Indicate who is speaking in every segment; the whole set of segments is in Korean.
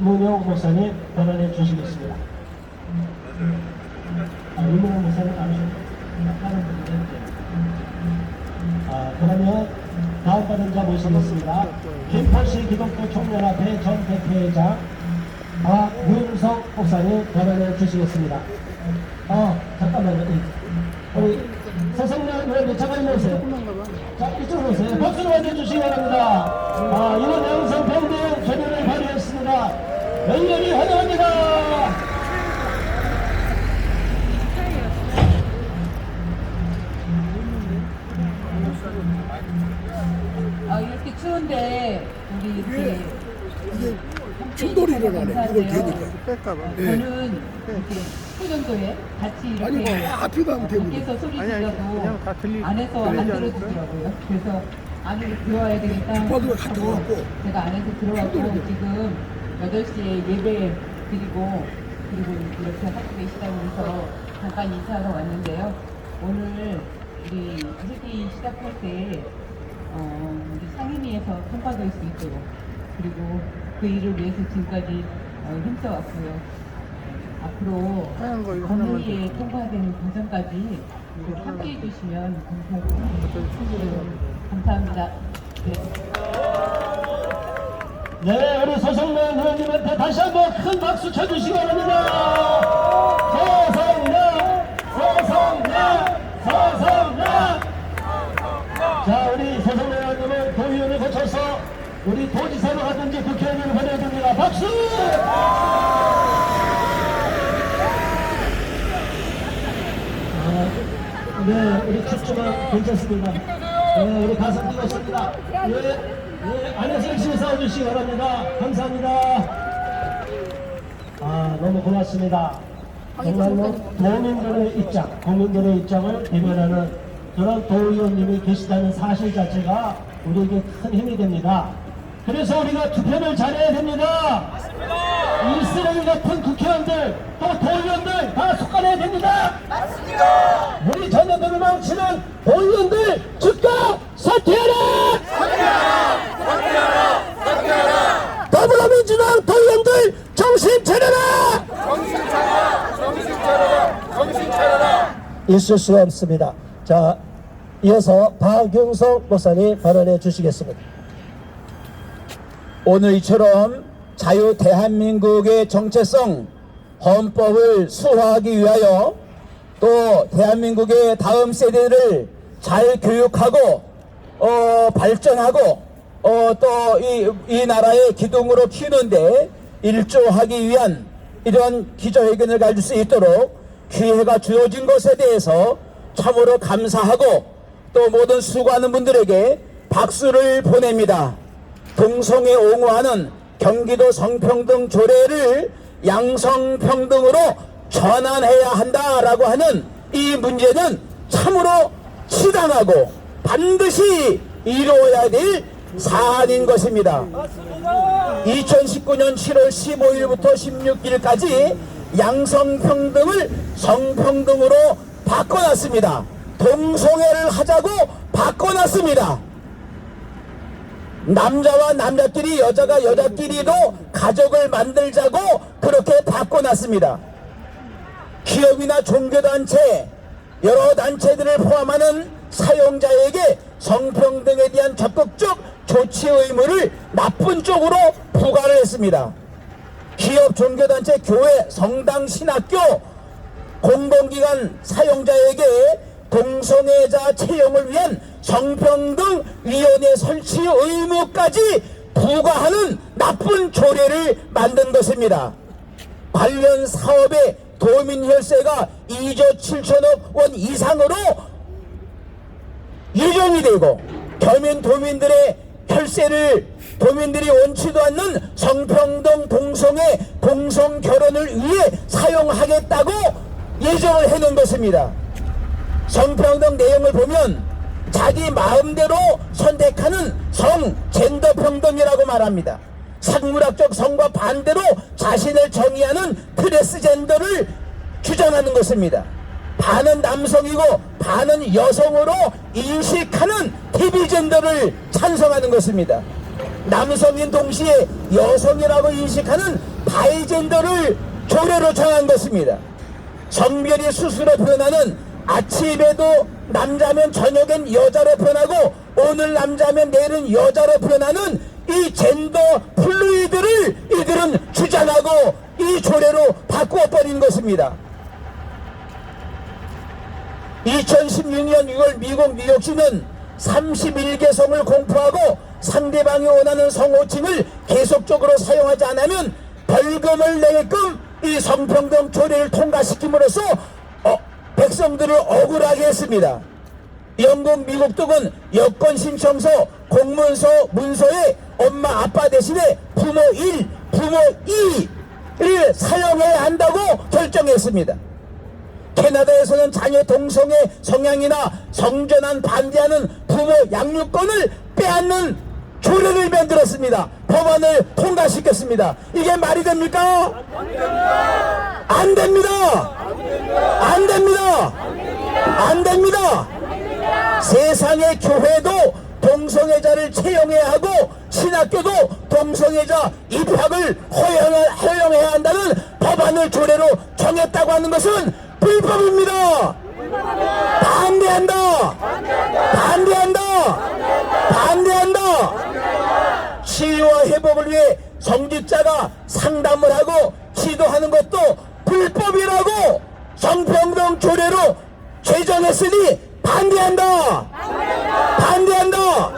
Speaker 1: 문용 목사님 발언해 주시겠습니다. 아, 이문용 목사님 나오셨고 다른 분들 아, 그러면 다음 발언자 모시겠습니다. 김포시 기독교 총연합회 전 대표회장 박윤석 목사님 발언해 주시겠습니다. 아, 잠깐만요. 우리 서성남 의원님 잠깐 모세요. 자, 이쪽으로 오세요. 박수로 맞아주시기 바랍니다. 아, 이번 양성 평등 전열을 발휘했습니다. 열렬히 환영합니다.
Speaker 2: 아 이렇게 추운데 우리 이렇게
Speaker 3: 이게 충돌이 일어나네. 이걸 대니까.
Speaker 2: 저는 이렇게 수정도에 같이
Speaker 3: 아니,
Speaker 2: 이렇게
Speaker 3: 뭐 앞에도 하면 되고.
Speaker 2: 밖에서 소리
Speaker 4: 아니, 아니,
Speaker 2: 지르고
Speaker 4: 그냥 다 들리-
Speaker 2: 안에서 안
Speaker 4: 들리지
Speaker 2: 들어주더라고요. 그래서 안으로 들어와야 되겠다.
Speaker 3: 주파수가 같은 거 같고.
Speaker 2: 제가 안에서 들어왔고
Speaker 3: 충돌이죠.
Speaker 2: 지금 8시에 예배 드리고 그리고 이렇게 하고 계시다고 해서 잠깐 인사하러 왔는데요. 오늘 우리 회기 시작할 때 어, 우리 상임위에서 통과될 수 있도록 그리고 그 일을 위해서 지금까지 어, 힘써왔고요. 앞으로 본회의에 통과되는 과정까지 꼭 함께해 주시면 감사하겠습니다. 감사합니다. 네.
Speaker 1: 네, 우리 서성남 의원님한테 다시 한번 큰 박수 쳐주시기 바랍니다. 서성남, 서성남, 서성남. 자, 우리 서성남 의원님은 도의원을 거쳐서 우리 도지사로 가든지 국회의원을 보내야 됩니다. 박수! 아, 네, 우리 춥지만 괜찮습니다. 네, 우리 가슴 뛰었습니다. 예, 예, 열심 히 싸워주시기 바랍니다. 감사합니다. 아, 너무 고맙습니다. 정말로 도민들의 입장, 국민들의 입장을 대변하는 그런 도의원님이 계시다는 사실 자체가 우리에게 큰 힘이 됩니다. 그래서 우리가 투표를 잘해야 됩니다. 이 쓰레기 같은 국회의원들, 또 도의원들 다 속아내야 됩니다. 우리 자녀들을 망치는 도의원들 즉각! 사퇴하라! 사퇴하라! 더불어민주당 도의원들 정신 차려라! 있을 수 없습니다. 자, 이어서 박용석 목사님 발언해 주시겠습니다.
Speaker 5: 오늘 이처럼 자유 대한민국의 정체성 헌법을 수호하기 위하여 또 대한민국의 다음 세대를 잘 교육하고 어, 발전하고 어, 또이 이 나라의 기둥으로 키우는데 일조하기 위한 이런 기자회견을 가질 수 있도록 기회가 주어진 것에 대해서 참으로 감사하고 또 모든 수고하는 분들에게 박수를 보냅니다. 동성애 옹호하는 경기도 성평등 조례를 양성평등으로 전환해야 한다라고 하는 이 문제는 참으로 치단하고 반드시 이루어야 될 사안인 것입니다. 2019년 7월 15일부터 16일까지 양성평등을 성평등으로 바꿔놨습니다. 동성애를 하자고 바꿔놨습니다. 남자와 남자끼리 여자가 여자끼리도 가족을 만들자고 그렇게 바꿔놨습니다. 기업이나 종교단체 여러 단체들을 포함하는 사용자에게 성평등에 대한 적극적 조치 의무를 나쁜 쪽으로 부과를 했습니다. 기업, 종교단체, 교회, 성당, 신학교, 공공기관 사용자에게 동성애자 채용을 위한 성평등위원회 설치 의무까지 부과하는 나쁜 조례를 만든 것입니다. 관련 사업의 도민혈세가 2조 7천억 원 이상으로 예정이 되고 겸연 도민들의 혈세를 도민들이 원치도 않는 성평등 동성애 동성 결혼을 위해 사용하겠다고 예정을 해놓은 것입니다. 성평등 내용을 보면 자기 마음대로 선택하는 성 젠더 평등이라고 말합니다. 상물학적 성과 반대로 자신을 정의하는 트랜스젠더를 주장하는 것입니다. 반은 남성이고 반은 여성으로 인식하는 TV젠더를 찬성하는 것입니다. 남성인 동시에 여성이라고 인식하는 바이젠더를 조례로 정한 것입니다. 성별이 스스로 변하는 아침에도 남자면 저녁엔 여자로 변하고 오늘 남자면 내일은 여자로 변하는 이 젠더 플루이드를 이들은 주장하고 이 조례로 바꾸어 버린 것입니다. 2016년 6월 미국 뉴욕시는 31개 성을 공포하고 상대방이 원하는 성호칭을 계속적으로 사용하지 않으면 벌금을 내게끔 이 성평등 조례를 통과시킴으로써 어, 백성들을 억울하게 했습니다. 영국 미국 등은 여권 신청서 공문서 문서에 엄마 아빠 대신에 부모 1, 부모 2를 사용해야 한다고 결정했습니다. 캐나다에서는 자녀 동성애 성향이나 성전환 반대하는 부모 양육권을 빼앗는 조례를 만들었습니다. 법안을 통과시켰습니다. 이게 말이 됩니까? 안 됩니다. 안 됩니다. 안 됩니다. 세상의 교회도 동성애자를 채용해야 하고 신학교도 동성애자 입학을 허용해- 허용해야 한다는 법안을 조례로 정했다고 하는 것은 불법입니다. 반대한다. 반대한다. 반대한다. 치유와 회복을 위해 성직자가 상담을 하고 지도하는 것도 불법이라고 성평등 조례로 제정했으니 반대한다. 반대한다.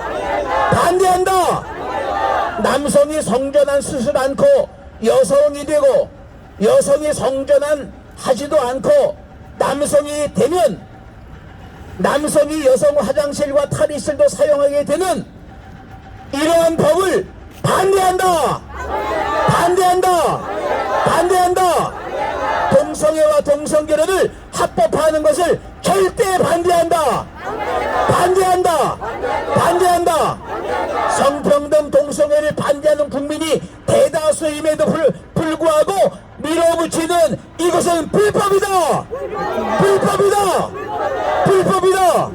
Speaker 5: 반대한다. 남성이 성전환 수술 않고 여성이 되고 여성이 성전환 하지도 않고 남성이 되면 남성이 여성 화장실과 탈의실도 사용하게 되는 이러한 법을 반대한다. 반대한다. 반대한다. 동성애와 동성결혼을 합법화하는 것을 절대 반대한다. 반대한다. 성평등 동성애를 반대하는 국민이 대다수임에도 불, 불구하고 밀어붙이는 이것은 불법이다. 불법이다. 불법이다.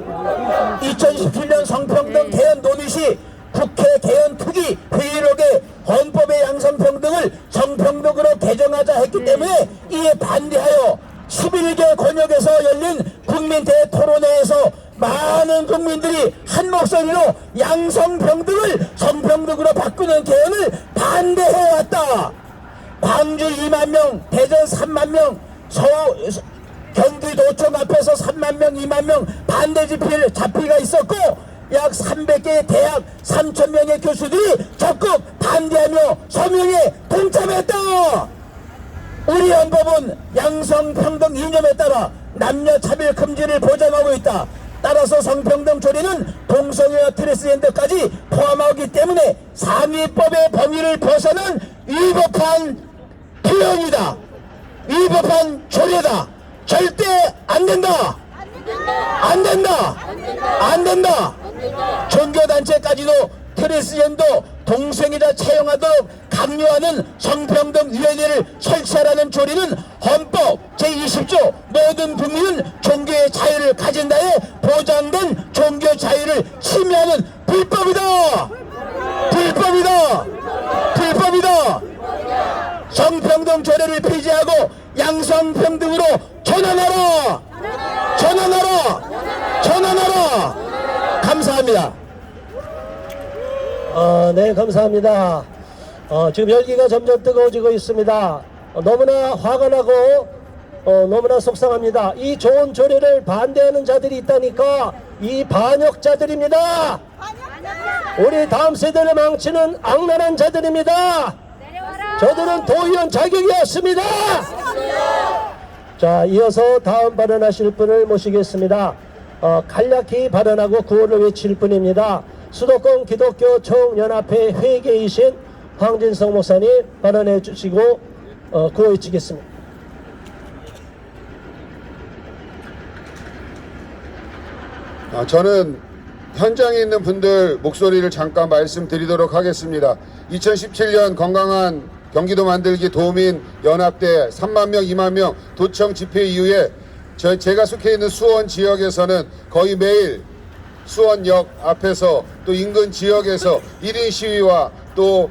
Speaker 5: 2017년 성평등 개헌 논의 시 국회 개헌 특위 회의록에 헌법의 양성평등을 성평등으로 개정하자 했기 때문에 이에 반대하여 11개 권역에서 열린 국민 대토론회에서 많은 국민들이 한 목소리로 양성평등을 성평등으로 바꾸는 개헌을 반대해왔다. 광주 2만 명, 대전 3만 명, 서, 경기도청 앞에서 3만 명, 2만 명 반대 집필 잡히가 있었고 약 300개의 대학 3천 명의 교수들이 적극 반대하며 서명에 동참했다. 우리 헌법은 양성평등 이념에 따라 남녀 차별 금지를 보장하고 있다. 따라서 성평등 조례는 동성애와 트랜스젠더까지 포함하기 때문에 상위법의 범위를 벗어난 위법한 표현이다. 위법한 조례다. 절대 안 된다. 안 된다. 안 된다. 종교단체까지도 트랜스젠더 동성애자 채용하도록 강요하는 성평등위원회를 설치하라는 조례는 헌법 제20조 모든 국민은 종교의 자유를 가진 다에 보장된 종교 자유를 침해하는 불법이다. 불법이다. 불법이다. 성평등 조례를 폐지하고 양성평등으로 전환하라. 전환하라. 전환하라. 감사합니다.
Speaker 1: 어, 네, 감사합니다. 어, 지금 열기가 점점 뜨거워지고 있습니다. 어, 너무나 화가 나고 어, 너무나 속상합니다. 이 좋은 조례를 반대하는 자들이 있다니까 이 반역자들입니다. 우리 다음 세대를 망치는 악랄한 자들입니다. 저들은 도의원 자격이 없습니다. 자, 이어서 다음 발언하실 분을 모시겠습니다. 어, 간략히 발언하고 구호를 외칠 분입니다. 수도권 기독교 총연합회 회계이신 황진성 목사님 발언해 주시고 어, 구호 외치겠습니다.
Speaker 4: 아, 저는 현장에 있는 분들 목소리를 잠깐 말씀드리도록 하겠습니다. 2017년 건강한 경기도 만들기 도민 연합대 3만 명, 2만 명 도청 집회 이후에 저 제가 속해 있는 수원 지역에서는 거의 매일 수원역 앞에서 또 인근 지역에서 1인 시위와 또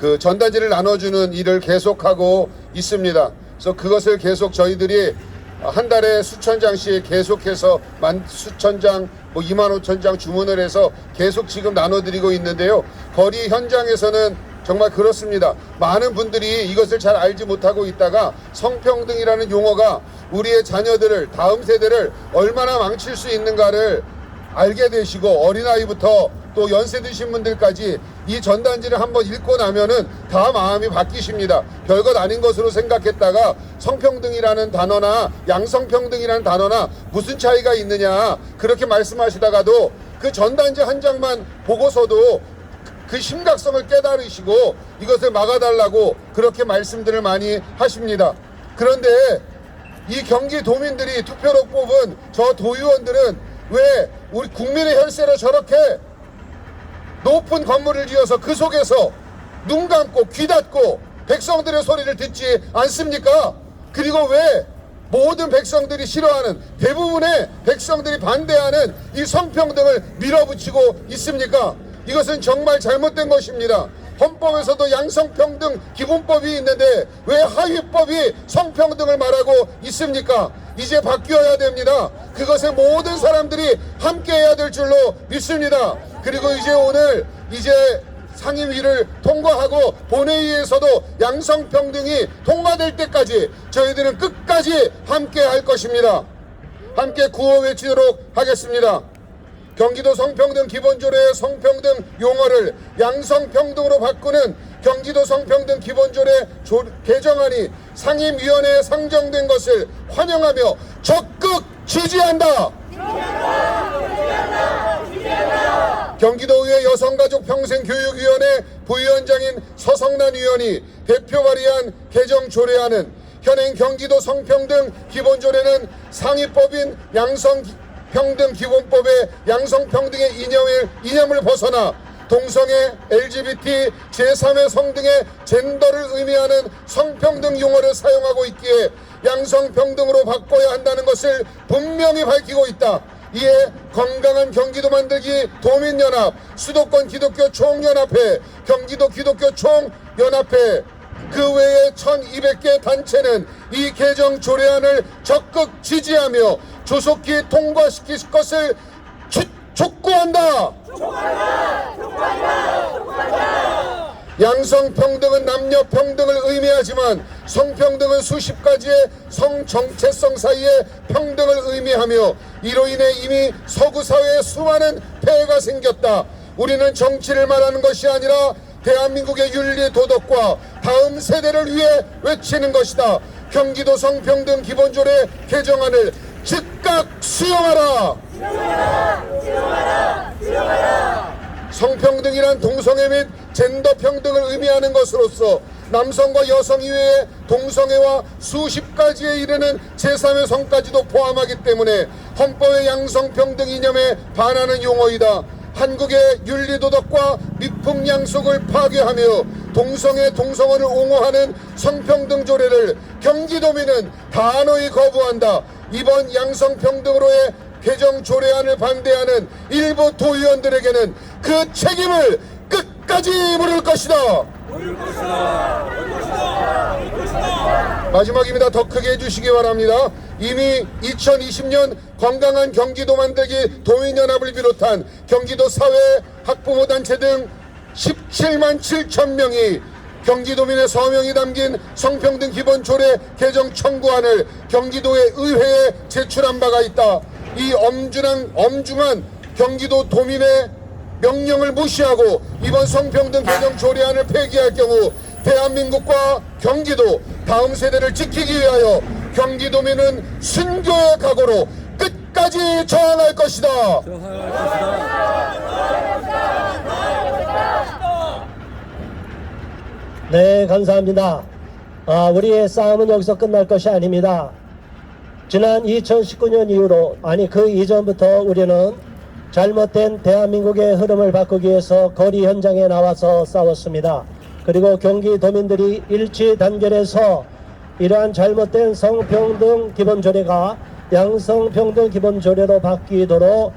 Speaker 4: 그 전단지를 나눠주는 일을 계속하고 있습니다. 그래서 그것을 계속 저희들이 한 달에 수천 장씩 계속해서 만 수천 장, 뭐 2만 5천 장 주문을 해서 계속 지금 나눠드리고 있는데요. 거리 현장에서는 정말 그렇습니다. 많은 분들이 이것을 잘 알지 못하고 있다가 성평등이라는 용어가 우리의 자녀들을 다음 세대를 얼마나 망칠 수 있는가를 알게 되시고 어린아이부터 또 연세 드신 분들까지 이 전단지를 한번 읽고 나면은 다 마음이 바뀌십니다. 별것 아닌 것으로 생각했다가 성평등이라는 단어나 양성평등이라는 단어나 무슨 차이가 있느냐 그렇게 말씀하시다가도 그 전단지 한 장만 보고서도 그 심각성을 깨달으시고 이것을 막아달라고 그렇게 말씀들을 많이 하십니다. 그런데 이 경기 도민들이 투표로 뽑은 저 도의원들은 왜 우리 국민의 혈세를 저렇게 높은 건물을 지어서 그 속에서 눈 감고 귀 닫고 백성들의 소리를 듣지 않습니까? 그리고 왜 모든 백성들이 싫어하는 대부분의 백성들이 반대하는 이 성평등을 밀어붙이고 있습니까? 이것은 정말 잘못된 것입니다. 헌법에서도 양성평등 기본법이 있는데 왜 하위법이 성평등을 말하고 있습니까? 이제 바뀌어야 됩니다. 그것에 모든 사람들이 함께 해야 될 줄로 믿습니다. 그리고 이제 오늘 이제 상임위를 통과하고 본회의에서도 양성평등이 통과될 때까지 저희들은 끝까지 함께 할 것입니다. 함께 구호 외치도록 하겠습니다. 경기도 성평등 기본조례의 성평등 용어를 양성평등으로 바꾸는 경기도 성평등 기본조례 조- 개정안이 상임위원회에 상정된 것을 환영하며 적극 지지한다. 경기도의회 여성가족평생교육위원회 부위원장인 서성란 의원이 대표 발의한 개정 조례안은 현행 경기도 성평등 기본조례는 상위법인 양성 평등 기본법의 양성 평등의 이념을, 이념을 벗어나 동성애, LGBT, 제3의 성 등의 젠더를 의미하는 성평등 용어를 사용하고 있기에 양성평등으로 바꿔야 한다는 것을 분명히 밝히고 있다. 이에 건강한 경기도 만들기 도민연합, 수도권 기독교 총연합회, 경기도 기독교 총연합회, 그 외에 1200개 단체는 이 개정 조례안을 적극 지지하며 조속히 통과시킬 것을 주- 촉구한다. 양성평등은 남녀 평등을 의미하지만 성평등은 수십 가지의 성정체성 사이의 평등을 의미하며 이로 인해 이미 서구 사회에 수많은 폐해가 생겼다. 우리는 정치를 말하는 것이 아니라 대한민국의 윤리 도덕과 다음 세대를 위해 외치는 것이다. 경기도 성평등 기본조례 개정안을 즉각 수용하라. 성평등이란 동성애 및 젠더 평등을 의미하는 것으로서 남성과 여성 이외의 동성애와 수십 가지에 이르는 제3의 성까지도 포함하기 때문에 헌법의 양성평등 이념에 반하는 용어이다. 한국의 윤리도덕과 미풍양속을 파괴하며 동성애 동성혼을 옹호하는 성평등 조례를 경기도민은 단호히 거부한다. 이번 양성평등으로의 개정 조례안을 반대하는 일부 도의원들에게는 그 책임을 끝까지 물을 것이다. 마지막입니다. 더 크게 해주시기 바랍니다. 이미 2020년 건강한 경기도 만들기 도민연합을 비롯한 경기도 사회 학부모 단체 등 17만 7천 명이 경기도민의 서명이 담긴 성평등 기본 조례 개정 청구안을 경기도의 의회에 제출한 바가 있다. 이 엄중한 엄중한 경기도 도민의 명령을 무시하고 이번 성평등 개정 조례안을 폐기할 경우 대한민국과 경기도 다음 세대를 지키기 위하여 경기도민은 순교의 각오로 끝까지 저항할 것이다.
Speaker 1: 네, 감사합니다. 아, 우리의 싸움은 여기서 끝날 것이 아닙니다. 지난 2019년 이후로, 아니 그 이전부터 우리는 잘못된 대한민국의 흐름을 바꾸기 위해서 거리 현장에 나와서 싸웠습니다. 그리고 경기도민들이 일치 단결해서 이러한 잘못된 성평등 기본 조례가 양성평등 기본 조례로 바뀌도록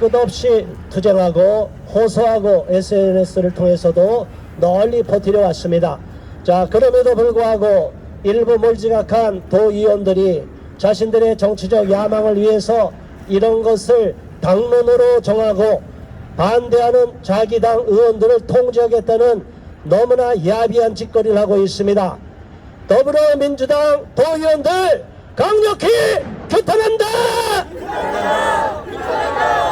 Speaker 1: 끝없이 투쟁하고 호소하고 SNS를 통해서도 널리 버티려 왔습니다. 자, 그럼에도 불구하고 일부 몰지각한 도의원들이 자신들의 정치적 야망을 위해서 이런 것을 당론으로 정하고 반대하는 자기 당 의원들을 통제하겠다는 너무나 야비한 짓거리를 하고 있습니다. 더불어민주당 도의원들 강력히 규탄한다! 규탄한다!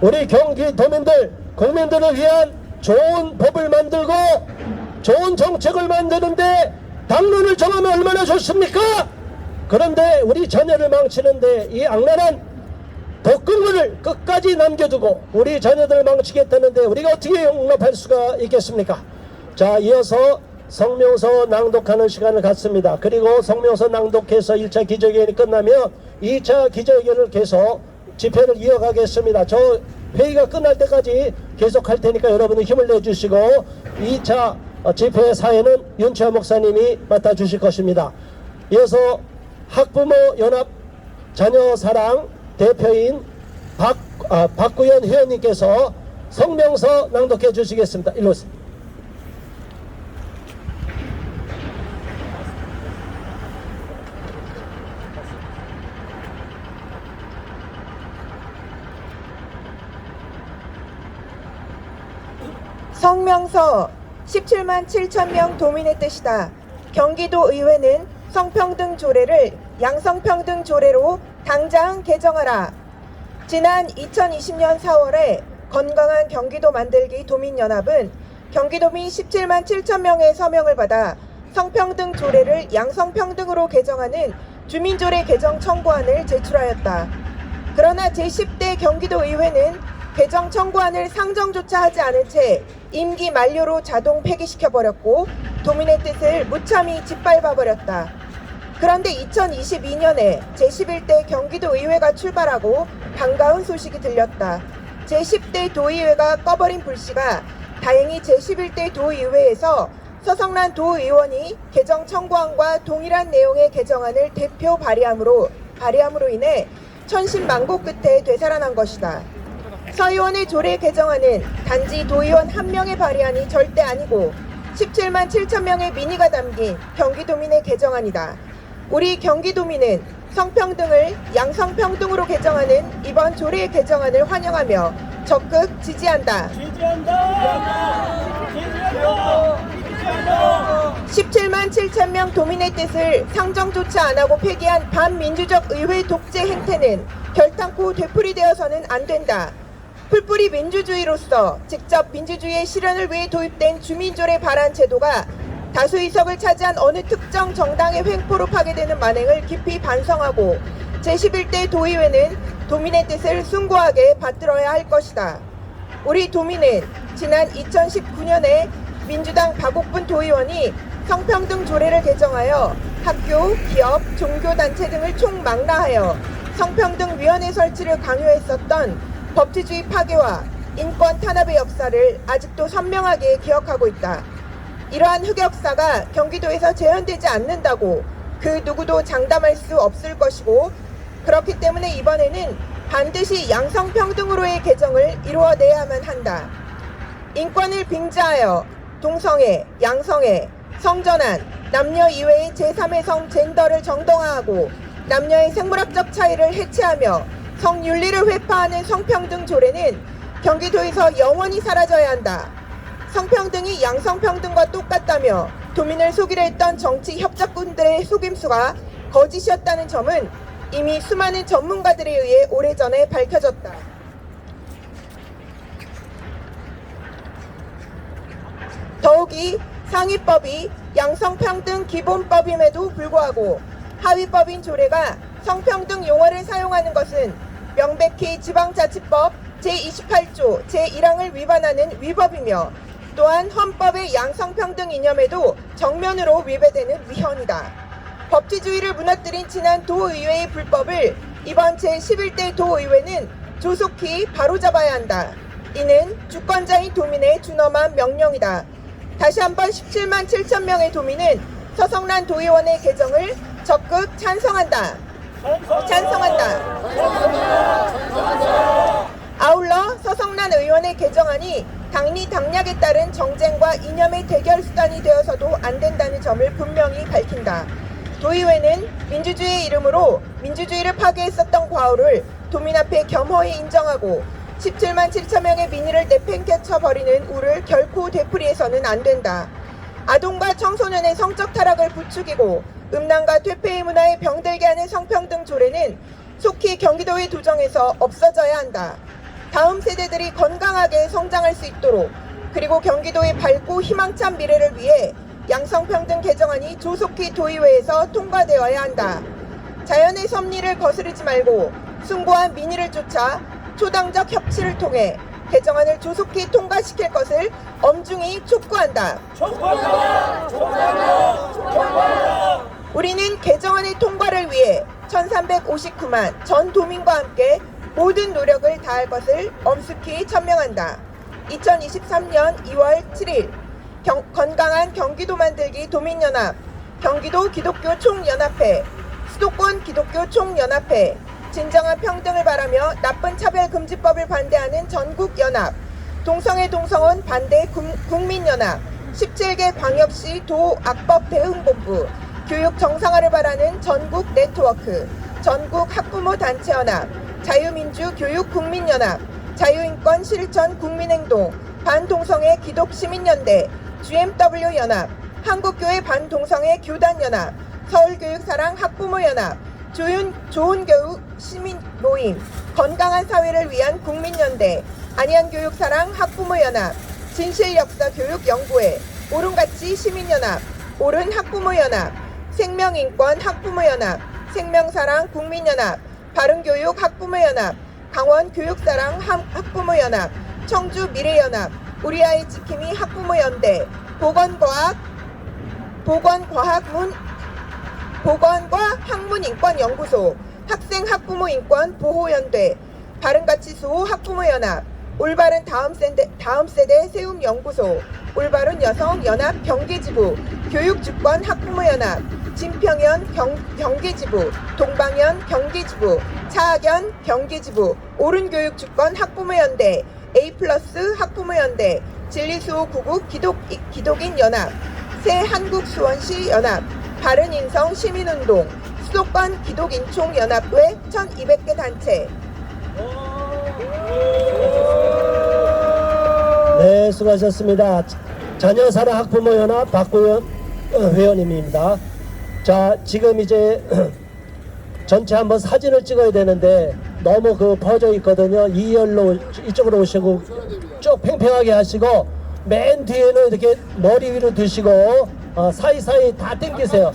Speaker 1: 우리 경기 도민들, 국민들을 위한 좋은 법을 만들고 좋은 정책을 만드는데 당론을 정하면 얼마나 좋습니까? 그런데 우리 자녀를 망치는데 이 악랄한 독극물을 끝까지 남겨두고 우리 자녀들 망치겠다는데 우리가 어떻게 용납할 수가 있겠습니까? 자, 이어서 성명서 낭독하는 시간을 갖습니다. 그리고 성명서 낭독해서 1차 기자회견이 끝나면 2차 기자회견을 계속 집회를 이어가겠습니다. 저 회의가 끝날 때까지 계속 할 테니까 여러분은 힘을 내주시고 2차 집회 사회는 윤채화 목사님이 맡아주실 것입니다. 이어서 학부모 연합 자녀사랑 대표인 박, 아, 박구현 회원님께서 성명서 낭독해 주시겠습니다. 일로 오세요.
Speaker 6: 성명서 17만 7천 명 도민의 뜻이다. 경기도 의회는 성평등 조례를 양성평등 조례로 당장 개정하라. 지난 2020년 4월에 건강한 경기도 만들기 도민연합은 경기도민 17만 7천 명의 서명을 받아 성평등 조례를 양성평등으로 개정하는 주민조례 개정 청구안을 제출하였다. 그러나 제10대 경기도 의회는 개정 청구안을 상정조차 하지 않은 채 임기 만료로 자동 폐기시켜 버렸고 도민의 뜻을 무참히 짓밟아 버렸다. 그런데 2022년에 제11대 경기도 의회가 출발하고 반가운 소식이 들렸다. 제10대 도의회가 꺼버린 불씨가 다행히 제11대 도의회에서 서성란 도의원이 개정 청구안과 동일한 내용의 개정안을 대표 발의함으로 발의함으로 인해 천신만고 끝에 되살아난 것이다. 서 의원의 조례 개정안은 단지 도의원 한 명의 발의안이 절대 아니고 17만 7천 명의 민의가 담긴 경기도민의 개정안이다. 우리 경기도민은 성평등을 양성평등으로 개정하는 이번 조례 개정안을 환영하며 적극 지지한다. 17만 7천 명 도민의 뜻을 상정조차 안 하고 폐기한 반민주적 의회 독재 행태는 결탄코 되풀이되어서는 안 된다. 풀뿌리 민주주의로서 직접 민주주의의 실현을 위해 도입된 주민조례 발안 제도가 다수 의석을 차지한 어느 특정 정당의 횡포로 파괴되는 만행을 깊이 반성하고 제11대 도의회는 도민의 뜻을 숭고하게 받들어야 할 것이다. 우리 도민은 지난 2019년에 민주당 박옥분 도의원이 성평등 조례를 개정하여 학교, 기업, 종교단체 등을 총망라하여 성평등위원회 설치를 강요했었던 법치주의 파괴와 인권 탄압의 역사를 아직도 선명하게 기억하고 있다. 이러한 흑역사가 경기도에서 재현되지 않는다고 그 누구도 장담할 수 없을 것이고 그렇기 때문에 이번에는 반드시 양성평등으로의 개정을 이루어내야만 한다. 인권을 빙자하여 동성애, 양성애, 성전환, 남녀 이외의 제3의 성 젠더를 정당화하고 남녀의 생물학적 차이를 해체하며 성윤리를 회파하는 성평등 조례는 경기도에서 영원히 사라져야 한다. 성평등이 양성평등과 똑같다며 도민을 속이려 했던 정치 협작꾼들의 속임수가 거짓이었다는 점은 이미 수많은 전문가들에 의해 오래전에 밝혀졌다. 더욱이 상위법이 양성평등 기본법임에도 불구하고 하위법인 조례가 성평등 용어를 사용하는 것은 명백히 지방자치법 제28조 제1항을 위반하는 위법이며 또한 헌법의 양성평등 이념에도 정면으로 위배되는 위헌이다. 법치주의를 무너뜨린 지난 도의회의 불법을 이번 제11대 도의회는 조속히 바로잡아야 한다. 이는 주권자인 도민의 준엄한 명령이다. 다시 한번 17만 7천 명의 도민은 서성란 도의원의 개정을 적극 찬성한다. 찬성한다. 아울러 서성란 의원의 개정안이 당리 당략에 따른 정쟁과 이념의 대결 수단이 되어서도 안 된다는 점을 분명히 밝힌다. 도의회는 민주주의의 이름으로 민주주의를 파괴했었던 과오를 도민 앞에 겸허히 인정하고 17만 7천 명의 민의를 내팽개쳐 버리는 우를 결코 되풀이해서는 안 된다. 아동과 청소년의 성적 타락을 부추기고 음란과 퇴폐의 문화에 병들게 하는 성평등 조례는 속히 경기도의 도정에서 없어져야 한다. 다음 세대들이 건강하게 성장할 수 있도록 그리고 경기도의 밝고 희망찬 미래를 위해 양성평등 개정안이 조속히 도의회에서 통과되어야 한다. 자연의 섭리를 거스르지 말고 숭고한 민의를 쫓아 초당적 협치를 통해 개정안을 조속히 통과시킬 것을 엄중히 촉구한다. 우리는 개정안의 통과를 위해 1359만 전 도민과 함께 모든 노력을 다할 것을 엄숙히 천명한다. 2023년 2월 7일 경- 건강한 경기도 만들기 도민연합, 경기도 기독교 총연합회, 수도권 기독교 총연합회, 진정한 평등을 바라며 나쁜 차별 금지법을 반대하는 전국연합, 동성애 동성혼 반대 국- 국민연합, 17개 광역시 도악법 대응본부, 교육 정상화를 바라는 전국 네트워크, 전국 학부모 단체 연합, 자유민주 교육 국민연합, 자유인권 실천 국민행동, 반동성애 기독 시민연대, GMW 연합, 한국교회 반동성애 교단연합, 서울교육사랑 학부모연합, 조윤, 좋은 교육 시민 모임, 건강한 사회를 위한 국민연대, 안양교육사랑 학부모연합, 진실역사교육연구회, 옳은가치 시민연합, 옳은 학부모연합, 생명인권 학부모연합, 생명사랑 국민연합, 바른교육 학부모연합, 강원교육사랑 함- 학부모연합, 청주 미래연합, 우리 아이 지킴이 학부모연대, 보건과학, 보건과학문, 보건과 학문인권연구소, 학생학부모인권 보호연대, 바른가치수호 학부모연합, 올바른 다음 세대, 다음 세대 세움 연구소, 올바른 여성 연합 경기지부, 교육주권 학부모 연합, 진평연 경, 경기지부, 동방연 경기지부, 차학연 경기지부, 옳은교육주권 학부모 연대, A+플러스 학부모 연대, 진리수호 구국 기독, 기독인 연합, 새 한국수원시 연합, 바른인성 시민운동, 수도권 기독인총 연합회 1200개 단체,
Speaker 1: 네, 수고하셨습니다. 자녀사랑 학부모연합 박구현 어, 회원님입니다. 자, 지금 이제 전체 한번 사진을 찍어야 되는데 너무 그 퍼져 있거든요. 2열로 이쪽으로 오시고 쭉 팽팽하게 하시고 맨 뒤에는 이렇게 머리 위로 드시고 어, 사이사이 다 당기세요.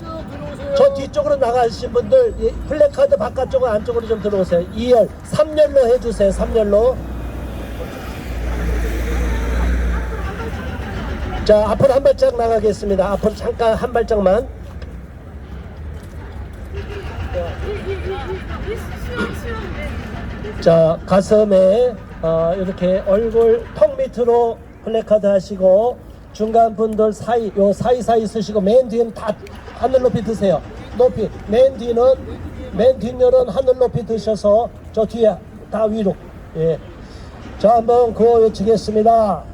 Speaker 1: 저 뒤쪽으로 나가신 분들 이 플래카드 바깥쪽은 안쪽으로 좀 들어오세요. 2열, 3열로 해주세요. 3열로. 자 앞으로 한 발짝 나가겠습니다. 앞으로 잠깐 한 발짝만. 자 가슴에 어, 이렇게 얼굴 턱 밑으로 플래카드 하시고 중간 분들 사이 요 사이사이 쓰시고 맨 뒤에는 다 하늘 높이 드세요. 높이. 맨 뒤는 맨 뒷열은 하늘 높이 드셔서 저 뒤에 다 위로. 예. 자 한번 구호 외치겠습니다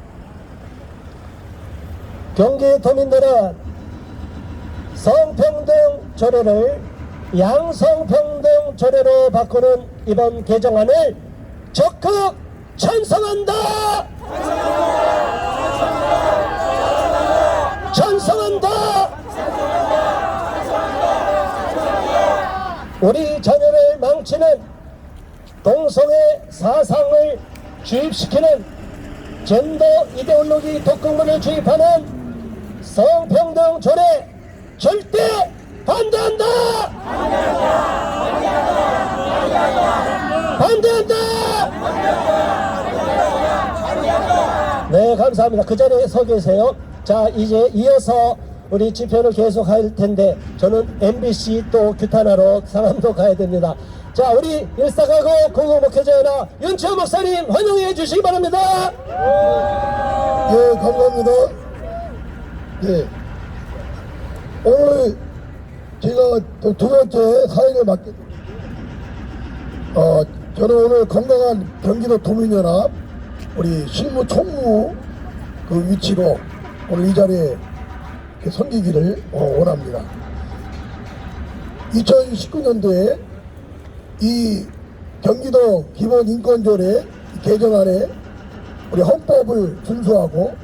Speaker 1: 경기 도민들은 성평등 조례를 양성평등 조례로 바꾸는 이번 개정안을 적극 찬성한다. 찬성한다. 우리 자녀를 망치는 동성애 사상을 주입시키는 젠더 이데올로기 독극물을 주입하는 성평등 조례 절대 반대한다! 반대한다! 네, 감사합니다. 그 자리에 서 계세요. 자, 이제 이어서 우리 집회를 계속 할 텐데 저는 MBC 또 규탄하러 상암도 가야 됩니다. 자, 우리 일사가고 공동목회자연화 윤채호 목사님 환영해 주시기 바랍니다.
Speaker 3: 예, 감사합니다. 네. 오늘 제가 또 두 번째 사회를 맡게 어, 저는 오늘 건강한 경기도 도민연합 우리 실무 총무 그 위치로 오늘 이 자리에 섬기기를 어, 원합니다. 2019년도에 이 경기도 기본인권조례 개정안에 우리 헌법을 준수하고